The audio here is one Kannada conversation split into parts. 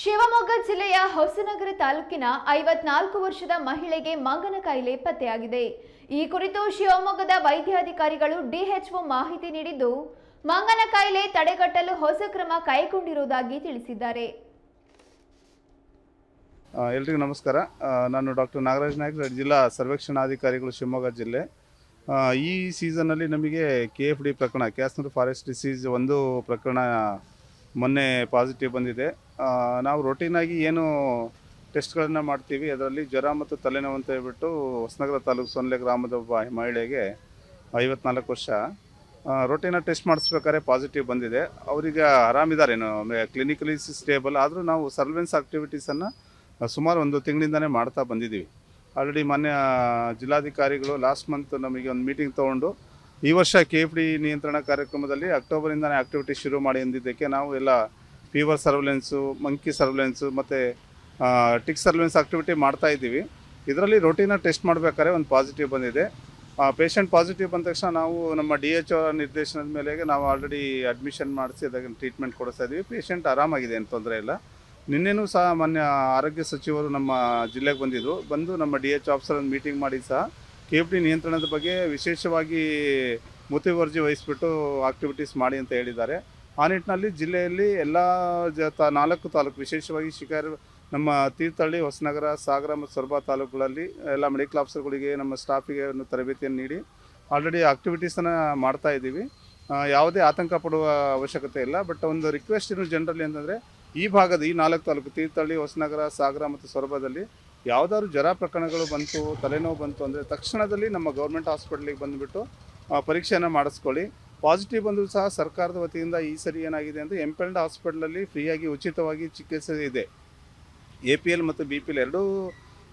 ಶಿವಮೊಗ್ಗ ಜಿಲ್ಲೆಯ ಹೊಸನಗರ ತಾಲೂಕಿನ ಐವತ್ನಾಲ್ಕು ವರ್ಷದ ಮಹಿಳೆಗೆ ಮಂಗನ ಕಾಯಿಲೆ ಪತ್ತೆಯಾಗಿದೆ. ಈ ಕುರಿತು ಶಿವಮೊಗ್ಗದ ವೈದ್ಯಾಧಿಕಾರಿಗಳು ಡಿಎಚ್ಒ ಮಾಹಿತಿ ನೀಡಿದ್ದು, ಮಂಗನ ಕಾಯಿಲೆ ತಡೆಗಟ್ಟಲು ಹೊಸ ಕ್ರಮ ಕೈಗೊಂಡಿರುವುದಾಗಿ ತಿಳಿಸಿದ್ದಾರೆ. ಎಲ್ರಿಗೂ ನಮಸ್ಕಾರ. ನಾನು ಡಾಕ್ಟರ್ ನಾಗರಾಜ್ ನಾಯ್ಕ್, ಜಿಲ್ಲಾ ಸರ್ವೇಕ್ಷಣಾಧಿಕಾರಿಗಳು ಶಿವಮೊಗ್ಗ ಜಿಲ್ಲೆ. ಈ ಸೀಸನ್ನಲ್ಲಿ ನಮಗೆ ಕೆ ಎಫ್ ಡಿ ಪ್ರಕರಣ ಕ್ಯಾಸ್ನೂರು ಫಾರೆಸ್ಟ್ ಡಿಸೀಸ್ ಒಂದು ಪ್ರಕರಣ ಮೊನ್ನೆ ಪಾಸಿಟಿವ್ ಬಂದಿದೆ. ನಾವು ರೊಟೀನಾಗಿ ಏನು ಟೆಸ್ಟ್ಗಳನ್ನು ಮಾಡ್ತೀವಿ. ಅದರಲ್ಲಿ ಜ್ವರ ಮತ್ತು ತಲೆನೋವು ಅಂತ ಹೇಳ್ಬಿಟ್ಟು ಹೊಸನಗರ ತಾಲೂಕು ಸೊನ್ಲೆ ಗ್ರಾಮದ ಒಬ್ಬ ಮಹಿಳೆಗೆ ಐವತ್ನಾಲ್ಕು ವರ್ಷ. ರೊಟೀನ ಟೆಸ್ಟ್ ಮಾಡಿಸ್ಬೇಕಾದ್ರೆ ಪಾಸಿಟಿವ್ ಬಂದಿದೆ. ಅವರಿಗೆ ಆರಾಮಿದ್ದಾರೇನು ಕ್ಲಿನಿಕಲಿ ಸ್ಟೇಬಲ್ ಆದರೂ ನಾವು ಸರ್ವೆನ್ಸ್ ಆಕ್ಟಿವಿಟೀಸನ್ನು ಸುಮಾರು ಒಂದು ತಿಂಗಳಿಂದನೇ ಮಾಡ್ತಾ ಬಂದಿದ್ದೀವಿ. ಆಲ್ರೆಡಿ ಮಾನ್ಯ ಜಿಲ್ಲಾಧಿಕಾರಿಗಳು ಲಾಸ್ಟ್ ಮಂತ್ ನಮಗೆ ಒಂದು ಮೀಟಿಂಗ್ ತೊಗೊಂಡು ಈ ವರ್ಷ ಕೆ ಎಫ್ ಡಿ ನಿಯಂತ್ರಣ ಕಾರ್ಯಕ್ರಮದಲ್ಲಿ ಅಕ್ಟೋಬರಿಂದನೇ ಆಕ್ಟಿವಿಟಿ ಶುರು ಮಾಡಿ ಎಂದಿದ್ದಕ್ಕೆ ನಾವು ಎಲ್ಲ ಫೀವರ್ ಸರ್ವೆಲೆನ್ಸು ಮಂಕಿ ಸರ್ವೆಲೆನ್ಸು ಮತ್ತು ಟಿಕ್ ಸರ್ವೆಲೆನ್ಸ್ ಆಕ್ಟಿವಿಟಿ ಮಾಡ್ತಾ ಇದ್ದೀವಿ. ಇದರಲ್ಲಿ ರೊಟೀನ ಟೆಸ್ಟ್ ಮಾಡಬೇಕಾದ್ರೆ ಒಂದು ಪಾಸಿಟಿವ್ ಬಂದಿದೆ. ಪೇಷಂಟ್ ಪಾಸಿಟಿವ್ ಬಂದ ತಕ್ಷಣ ನಾವು ನಮ್ಮ ಡಿ ಎಚ್ ಓ ನಿರ್ದೇಶನದ ಮೇಲೆಗೆ ನಾವು ಆಲ್ರೆಡಿ ಅಡ್ಮಿಷನ್ ಮಾಡಿಸಿ ಅದಕ್ಕೆ ಟ್ರೀಟ್ಮೆಂಟ್ ಕೊಡಿಸ್ತಾ ಇದ್ದೀವಿ. ಪೇಷಂಟ್ ಆರಾಮಾಗಿದೆ, ಏನು ತೊಂದರೆ ಇಲ್ಲ. ನಿನ್ನೆನೂ ಸಹ ಮಾನ್ಯ ಆರೋಗ್ಯ ಸಚಿವರು ನಮ್ಮ ಜಿಲ್ಲೆಗೆ ಬಂದಿದ್ದರು ಬಂದು ನಮ್ಮ ಡಿ ಎಚ್ ಆಫೀಸರ್ ಮೀಟಿಂಗ್ ಮಾಡಿ ಸಹ ಡಿ ನಿಯಂತ್ರಣದ ಬಗ್ಗೆ ವಿಶೇಷವಾಗಿ ಮುತುವರ್ಜಿ ವಹಿಸಿಬಿಟ್ಟು ಆಕ್ಟಿವಿಟೀಸ್ ಮಾಡಿ ಅಂತ ಹೇಳಿದ್ದಾರೆ. ಆ ನಿಟ್ಟಿನಲ್ಲಿ ಜಿಲ್ಲೆಯಲ್ಲಿ ಎಲ್ಲ ಜ ನಾಲ್ಕು ತಾಲೂಕು, ವಿಶೇಷವಾಗಿ ಶಿಕಾರಿ, ನಮ್ಮ ತೀರ್ಥಹಳ್ಳಿ, ಹೊಸನಗರ, ಸಾಗರ ಮತ್ತು ಸೊರಬ ತಾಲೂಕುಗಳಲ್ಲಿ ಎಲ್ಲ ಮೆಡಿಕಲ್ ಆಫೀಸರ್ಗಳಿಗೆ, ನಮ್ಮ ಸ್ಟಾಫಿಗೆ ಒಂದು ತರಬೇತಿಯನ್ನು ನೀಡಿ ಆಲ್ರೆಡಿ ಆಕ್ಟಿವಿಟೀಸನ್ನು ಮಾಡ್ತಾ ಇದ್ದೀವಿ. ಯಾವುದೇ ಆತಂಕ ಪಡುವ ಅವಶ್ಯಕತೆ ಇಲ್ಲ. ಬಟ್ ಒಂದು ರಿಕ್ವೆಸ್ಟ್ ಇನ್ನು ಜನರಲ್ಲಿ ಅಂತಂದರೆ ಈ ಭಾಗದ ಈ ನಾಲ್ಕು ತಾಲೂಕು, ತೀರ್ಥಹಳ್ಳಿ, ಹೊಸನಗರ, ಸಾಗರ ಮತ್ತು ಸೊರಬದಲ್ಲಿ ಯಾವುದಾದ್ರು ಜ್ವರ ಪ್ರಕರಣಗಳು ಬಂತು, ತಲೆನೋವು ಬಂತು ಅಂದರೆ ತಕ್ಷಣದಲ್ಲಿ ನಮ್ಮ ಗೌರ್ಮೆಂಟ್ ಹಾಸ್ಪಿಟ್ಲಿಗೆ ಬಂದುಬಿಟ್ಟು ಪರೀಕ್ಷೆಯನ್ನು ಮಾಡಿಸ್ಕೊಳ್ಳಿ. ಪಾಸಿಟಿವ್ ಬಂದರೂ ಸಹ ಸರ್ಕಾರದ ವತಿಯಿಂದ ಈ ಸರಿ ಏನಾಗಿದೆ ಅಂದರೆ ಎಂಪೆಲ್ಡ್ ಹಾಸ್ಪಿಟ್ಲಲ್ಲಿ ಫ್ರೀಯಾಗಿ ಉಚಿತವಾಗಿ ಚಿಕಿತ್ಸೆ ಇದೆ. ಎ ಪಿ ಎಲ್ ಮತ್ತು ಬಿ ಪಿ ಎಲ್ ಎರಡೂ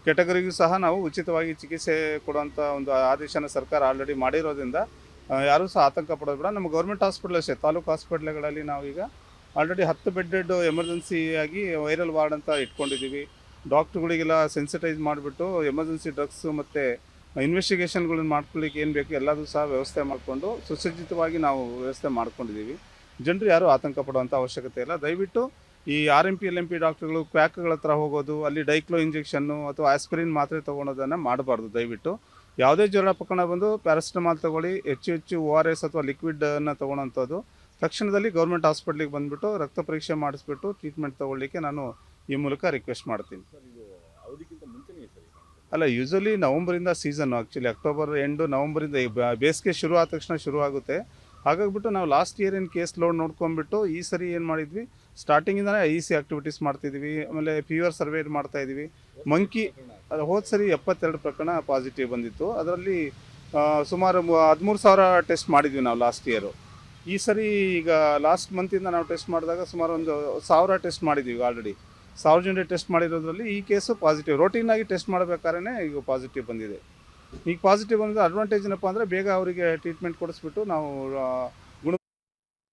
ಕೆಟಗರಿಗೂ ಸಹ ನಾವು ಉಚಿತವಾಗಿ ಚಿಕಿತ್ಸೆ ಕೊಡುವಂಥ ಒಂದು ಆದೇಶನ ಸರ್ಕಾರ ಆಲ್ರೆಡಿ ಮಾಡಿರೋದ್ರಿಂದ ಯಾರೂ ಸಹ ಆತಂಕ ಪಡೋದು ಬೇಡ. ನಮ್ಮ ಗೌರ್ಮೆಂಟ್ ಹಾಸ್ಪಿಟ್ಲ್ ಅಷ್ಟೇ, ತಾಲೂಕು ಹಾಸ್ಪಿಟ್ಲ್ಗಳಲ್ಲಿ ನಾವೀಗ ಆಲ್ರೆಡಿ ಹತ್ತು ಬೆಡ್ಡೆಡ್ ಎಮರ್ಜೆನ್ಸಿಯಾಗಿ ವೈರಲ್ ವಾರ್ಡ್ ಅಂತ ಇಟ್ಕೊಂಡಿದ್ದೀವಿ. ಡಾಕ್ಟ್ರುಗಳಿಗೆಲ್ಲ ಸೆನ್ಸಿಟೈಸ್ ಮಾಡಿಬಿಟ್ಟು ಎಮರ್ಜೆನ್ಸಿ ಡ್ರಗ್ಸು ಮತ್ತು ಇನ್ವೆಸ್ಟಿಗೇಷನ್ಗಳನ್ನ ಮಾಡ್ಕೊಳ್ಳಿಕ್ಕೆ ಏನು ಬೇಕು ಎಲ್ಲದೂ ಸಹ ವ್ಯವಸ್ಥೆ ಮಾಡಿಕೊಂಡು ಸುಸಜ್ಜಿತವಾಗಿ ನಾವು ವ್ಯವಸ್ಥೆ ಮಾಡ್ಕೊಂಡಿದ್ದೀವಿ. ಜನರು ಯಾರೂ ಆತಂಕ ಪಡುವಂಥ ಅವಶ್ಯಕತೆ ಇಲ್ಲ. ದಯವಿಟ್ಟು ಈ R M P L M P ಡಾಕ್ಟ್ರುಗಳು ಕ್ವ್ಯಾಕ್ಗಳ ಹತ್ರ ಹೋಗೋದು, ಅಲ್ಲಿ ಡೈಕ್ಲೋ ಇಂಜೆಕ್ಷನ್ನು ಅಥವಾ ಆಸ್ಪಿರಿನ್ ಮಾತ್ರೆ ತೊಗೊಳೋದನ್ನು ಮಾಡಬಾರ್ದು ದಯವಿಟ್ಟು. ಯಾವುದೇ ಜ್ವರ ಪ್ರಕರಣ ಬಂದು ಪ್ಯಾರಾಸಿಟಮಾಲ್ ತಗೊಳ್ಳಿ ಹೆಚ್ಚು ಹೆಚ್ಚು ಓ ಆರ್ ಎಸ್ ಅಥವಾ ಲಿಕ್ವಿಡನ್ನು ತೊಗೊಳೋಂಥದ್ದು. ತಕ್ಷಣದಲ್ಲಿ ಗೌರ್ಮೆಂಟ್ ಹಾಸ್ಪಿಟ್ಲಿಗೆ ಬಂದುಬಿಟ್ಟು ರಕ್ತ ಪರೀಕ್ಷೆ ಮಾಡಿಸ್ಬಿಟ್ಟು ಟ್ರೀಟ್ಮೆಂಟ್ ತೊಗೊಳ್ಳಿಕ್ಕೆ ನಾನು ಈ ಮೂಲಕ ರಿಕ್ವೆಸ್ಟ್ ಮಾಡ್ತೀನಿ. ಅಲ್ಲ ಯೂಶಲಿ ನವಂಬರಿಂದ ಸೀಸನ್ ಆ್ಯಕ್ಚುಲಿ ಅಕ್ಟೋಬರ್ ಎಂಡು ನವಂಬರಿಂದ ಬೇಸಿಗೆ ಶುರು ಆದ ತಕ್ಷಣ ಶುರು ಆಗುತ್ತೆ. ಹಾಗಾಗ್ಬಿಟ್ಟು ನಾವು ಲಾಸ್ಟ್ ಇಯರ್ ಏನು ಕೇಸ್ ಲೋಡ್ ನೋಡ್ಕೊಂಡ್ಬಿಟ್ಟು ಈ ಸರಿ ಏನು ಮಾಡಿದ್ವಿ? ಸ್ಟಾರ್ಟಿಂಗಿಂದನೇ ಐ ಸಿ ಆ್ಯಕ್ಟಿವಿಟೀಸ್ ಮಾಡ್ತಿದ್ವಿ ಆಮೇಲೆ ಫೀವರ್ ಸರ್ವೆ ಮಾಡ್ತಾ ಇದ್ವಿ. ಮಂಕಿ ಅದು ಹೋದ ಸರಿ ಎಪ್ಪತ್ತೆರಡು ಪ್ರಕರಣ ಪಾಸಿಟಿವ್ ಬಂದಿತ್ತು. ಅದರಲ್ಲಿ ಸುಮಾರು ಹದಿಮೂರು ಸಾವಿರ ಟೆಸ್ಟ್ ಮಾಡಿದ್ವಿ ನಾವು ಲಾಸ್ಟ್ ಇಯರು ಈ ಸರಿ ಈಗ ಲಾಸ್ಟ್ ಮಂತಿಂದ ನಾವು ಟೆಸ್ಟ್ ಮಾಡಿದಾಗ ಸುಮಾರು ಒಂದು ಸಾವಿರ ಟೆಸ್ಟ್ ಮಾಡಿದ್ದೀವಿ ಆಲ್ರೆಡಿ ಸಾವಿರ ಜನ ಟೆಸ್ಟ್ ಮಾಡಿರೋದ್ರಲ್ಲಿ ಈ ಕೇಸು ಪಾಸಿಟಿವ್ ರೋಟೀನಾಗಿ ಟೆಸ್ಟ್ ಮಾಡಬೇಕಾದ್ರೆ ಈಗ ಪಾಸಿಟಿವ್ ಬಂದಿದೆ. ಈಗ ಪಾಸಿಟಿವ್ ಬಂದಿದ್ದು ಅಡ್ವಾಂಟೇಜ್ ಏನಪ್ಪ ಅಂದರೆ ಬೇಗ ಅವರಿಗೆ ಟ್ರೀಟ್ಮೆಂಟ್ ಕೊಡಿಸ್ಬಿಟ್ಟು ನಾವು